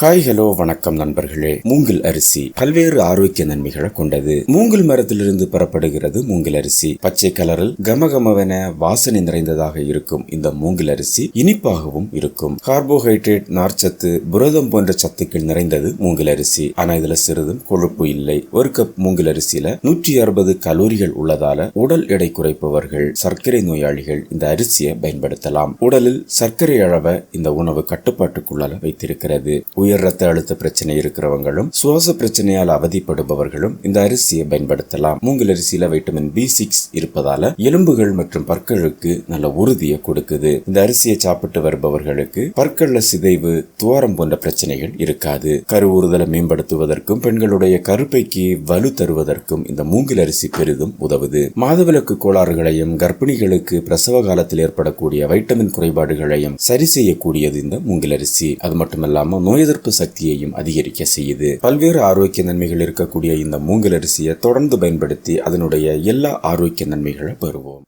Hi hello வணக்கம் நண்பர்களே. மூங்கில் அரிசி பல்வேறு ஆரோக்கிய நன்மைகளை கொண்டது. மூங்கில் மரத்திலிருந்து பெறப்படுகிறது மூங்கில் அரிசி. பச்சை கலரில் கமகமவென வாசனை நிறைந்ததாக இருக்கும் இந்த மூங்கில் அரிசி இனிப்பாகவும் இருக்கும். கார்போஹைட்ரேட் நார்ச்சத்து புரதம் போன்ற சத்துக்கள் நிறைந்தது மூங்கில் அரிசி. ஆனா இதுல சிறிதும் கொழுப்பு இல்லை. ஒரு கப் மூங்கில் அரிசியில நூற்றி அறுபது கலோரிகள் உள்ளதால உடல் எடை குறைப்பவர்கள் சர்க்கரை நோயாளிகள் இந்த அரிசியை பயன்படுத்தலாம். உடலில் சர்க்கரை அளவை இந்த உணவு கட்டுப்பாட்டுக்குள்ளால வைத்திருக்கிறது. உயர் ரத்த அழுத்த பிரச்சனை இருக்கிறவங்களும் சுவாச பிரச்சனையால் அவதிப்படுபவர்களும் இந்த அரிசியை பயன்படுத்தலாம். மூங்கில் அரிசியில வைட்டமின் பி சிக்ஸ் இருப்பதால எலும்புகள் மற்றும் பற்களுக்கு நல்ல உறுதியை கொடுக்குது. இந்த அரிசியை சாப்பிட்டு வருபவர்களுக்கு பற்கள்ல சிதைவு துவாரம் போன்ற பிரச்சனைகள் இருக்காது. கருவுறுதலை மேம்படுத்துவதற்கும் பெண்களுடைய கருப்பைக்கு வலு தருவதற்கும் இந்த மூங்கில் அரிசி பெரிதும் உதவுது. மாதவிலக்கு கோளாறுகளையும் கர்ப்பிணிகளுக்கு பிரசவ காலத்தில் ஏற்படக்கூடிய வைட்டமின் குறைபாடுகளையும் சரி செய்யக்கூடியது இந்த மூங்கில் அரிசி. அது மட்டுமல்லாம நோய் எதிர்ப்பு சக்தியையும் அதிகரிக்க செய்யுது. பல்வேறு ஆரோக்கிய நன்மைகள் இருக்கக்கூடிய இந்த மூங்கில் அரிசியை தொடர்ந்து பயன்படுத்தி அதனுடைய எல்லா ஆரோக்கிய நன்மைகளை பெறுவோம்.